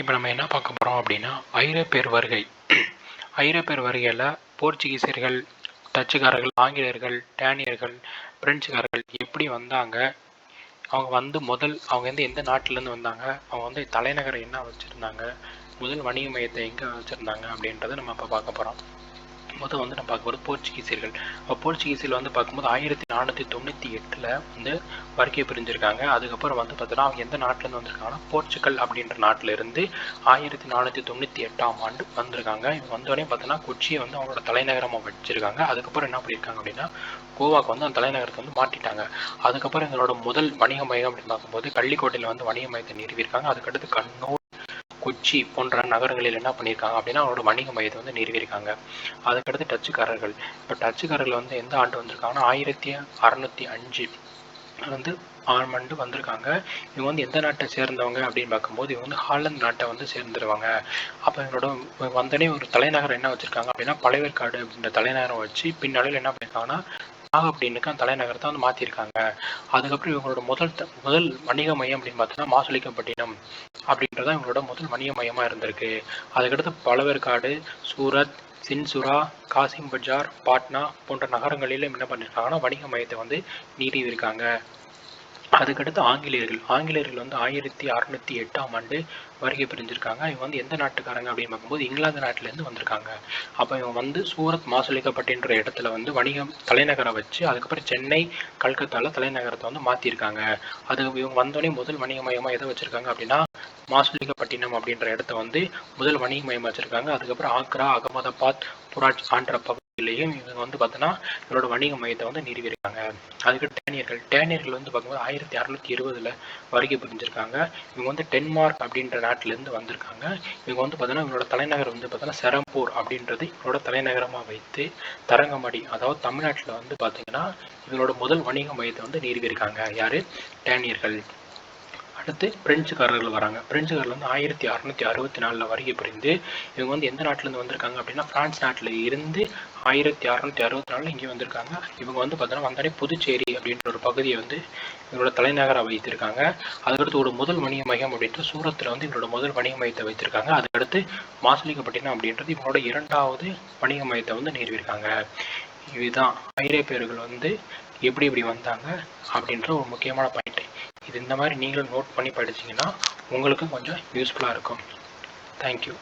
இப்போ நம்ம என்ன பார்க்க போகிறோம் அப்படின்னா ஐரோப்பியர் வருகை. ஐரோப்பியர் வருகையில் போர்ச்சுகீசியர்கள் டச்சுக்காரர்கள் ஆங்கிலேயர்கள் டேனியர்கள் பிரெஞ்சுக்காரர்கள் எப்படி வந்தாங்க? அவங்க வந்து முதல் அவங்க வந்து எந்த நாட்டிலேருந்து வந்தாங்க? அவங்க வந்து தலைநகரை என்ன வச்சுருந்தாங்க? முதல் வணிக மையத்தை எங்கே வச்சுருந்தாங்க அப்படின்றத நம்ம இப்போ பார்க்க போகிறோம் முதல் வந்து நம்ம பார்க்க போகிறது போர்ச்சுகீசியர்கள் அப்போ போர்ச்சுகீசியில் வந்து பார்க்கும்போது ஆயிரத்தி நானூற்றி தொண்ணூற்றி எட்டில் வந்து வருகை பிரிஞ்சிருக்காங்க. அதுக்கப்புறம் வந்து பார்த்தோன்னா அவங்க எந்த நாட்டிலேருந்து வந்திருக்காங்கன்னா போர்ச்சுகல் அப்படின்ற நாட்டில் இருந்து ஆயிரத்தி நானூற்றி தொண்ணூற்றி எட்டாம் ஆண்டு வந்திருக்காங்க. இவங்க வந்தோடனே பார்த்தோன்னா கொச்சியை வந்து அவங்களோட தலைநகரமாக வச்சிருக்காங்க. அதுக்கப்புறம் என்ன பண்ணியிருக்காங்க அப்படின்னா கோவாக்கு வந்து அந்த தலைநகரத்தை வந்து மாட்டிட்டாங்க அதுக்கப்புறம் எங்களோட முதல் வணிக மையம் அப்படின்னு பார்க்கும்போது கள்ளிக்கோட்டையில் வந்து வணிக மையத்தை நிறுவியிருக்காங்க. அதுக்கடுத்து கண்ணூர் கொச்சி போன்ற நகரங்களில் என்ன பண்ணியிருக்காங்க அப்படின்னா அவரோட வணிக மையத்தை வந்து நிறுவியிருக்காங்க. அதுக்கடுத்து டச்சுக்காரர்கள். இப்போ டச்சுக்காரர்கள் வந்து எந்த ஆண்டு வந்திருக்காங்கன்னா ஆயிரத்தி அறநூற்றி அஞ்சு வந்து ஆண்டு வந்திருக்காங்க. இவங்க வந்து எந்த நாட்டை சேர்ந்தவங்க அப்படின்னு பார்க்கும்போது இவங்க வந்து ஹாலந்து நாட்டை வந்து சேர்ந்துருவாங்க. அப்போ இவங்களோட வந்தனே ஒரு தலைநகரம் என்ன வச்சுருக்காங்க அப்படின்னா பழையவேற்காடு அப்படின்ற தலைநகரம் வச்சு பின்னாளில் என்ன பண்ணியிருக்காங்கன்னா நாகப்பட்டினுக்கு அந்த தலைநகரத்தை வந்து மாற்றிருக்காங்க அதுக்கப்புறம் இவங்களோட முதல் முதல் வணிக மையம் அப்படின்னு பார்த்தோன்னா மாசுலிக்கப்பட்டினம் அப்படின்றத இவங்களோட முதல் வணிக மையமாக இருந்திருக்கு. அதுக்கடுத்து பழவேற்காடு சூரத் சின்சுரா காசிம் பஜார் பாட்னா போன்ற நகரங்களிலும் என்ன பண்ணியிருக்காங்கன்னா வணிக மையத்தை வந்து நிறுவியிருக்காங்க அதுக்கடுத்து ஆங்கிலேயர்கள். ஆங்கிலேயர்கள் வந்து ஆயிரத்தி அறுநூத்தி எட்டாம் ஆண்டு வருகை புரிஞ்சிருக்காங்க. இவங்க வந்து எந்த நாட்டுக்காரங்க அப்படின்னு பார்க்கும்போது இங்கிலாந்து நாட்டிலேருந்து வந்திருக்காங்க. அப்போ இவங்க வந்து சூரத் மாசுலிக்கப்பட்டின்ற இடத்துல வந்து வணிகம் தலைநகரை வச்சு அதுக்கப்புறம் சென்னை கல்கத்தாவில் தலைநகரத்தை வந்து மாற்றிருக்காங்க அது இவங்க வந்தோடனே முதல் வணிக மையமாக எதை வச்சுருக்காங்க அப்படின்னா மாசுலிகப்பட்டினம் அப்படின்ற இடத்த வந்து முதல் வணிக மையமாக வச்சுருக்காங்க. அதுக்கப்புறம் ஆக்ரா அகமதாபாத் புராஜ் ஆன்ற பகுதியிலையும் இவங்க வந்து பார்த்தோன்னா இவரோட வணிக மையத்தை வந்து நிறுவியிருக்காங்க. அதுக்கு டேனியர்கள் டேனியர்கள் வந்து பார்க்கும்போது ஆயிரத்தி அறுநூத்தி இருபதுல வருகை புரிஞ்சிருக்காங்க. இவங்க வந்து டென்மார்க் அப்படின்ற நாட்டிலேருந்து வந்திருக்காங்க. இவங்க வந்து பார்த்தோன்னா இவங்களோட தலைநகர் வந்து பார்த்தோன்னா செரம்பூர் அப்படின்றது இவங்களோட தலைநகரமாக வைத்து தரங்கம்பாடி அதாவது தமிழ்நாட்டில் வந்து பார்த்தீங்கன்னா இவங்களோட முதல் வணிக மையத்தை வந்து நிறுவியிருக்காங்க. யார்? டேனியர்கள். அடுத்து பிரெஞ்சுக்காரர்கள் வராங்க. பிரெஞ்சுக்காரர்கள் வந்து ஆயிரத்தி அறுநூத்தி அறுபத்தி நாலில் வருகை புரிந்து இவங்க வந்து எந்த நாட்டிலேருந்து வந்திருக்காங்க அப்படின்னா பிரான்ஸ் நாட்டில் இருந்து ஆயிரத்தி அறுநூத்தி அறுபத்தி நாலில் இங்கே வந்திருக்காங்க. இவங்க வந்து பார்த்தோன்னா வந்தாலே புதுச்சேரி அப்படின்ற ஒரு பகுதியை வந்து இவங்களோட தலைநகராக வைத்திருக்காங்க. அதுக்கடுத்து ஒரு முதல் வணிக மையம் அப்படின்ட்டு சூரத்தில் வந்து இவரோட முதல் வணிக மையத்தை வைத்திருக்காங்க. அதுக்கடுத்து மாசலிகப்பட்டினம் அப்படின்றது இவங்களோட இரண்டாவது வணிக மையத்தை வந்து நிறுவியிருக்காங்க. இதுதான். ஐரோப்பியர்கள் வந்து எப்படி இப்படி வந்தாங்க அப்படின்ற ஒரு முக்கியமான பாயிண்ட். இது இந்த மாதிரி நீங்களும் நோட் பண்ணி படிச்சிங்கன்னா உங்களுக்கும் கொஞ்சம் யூஸ்ஃபுல்லாக இருக்கும். தேங்க்யூ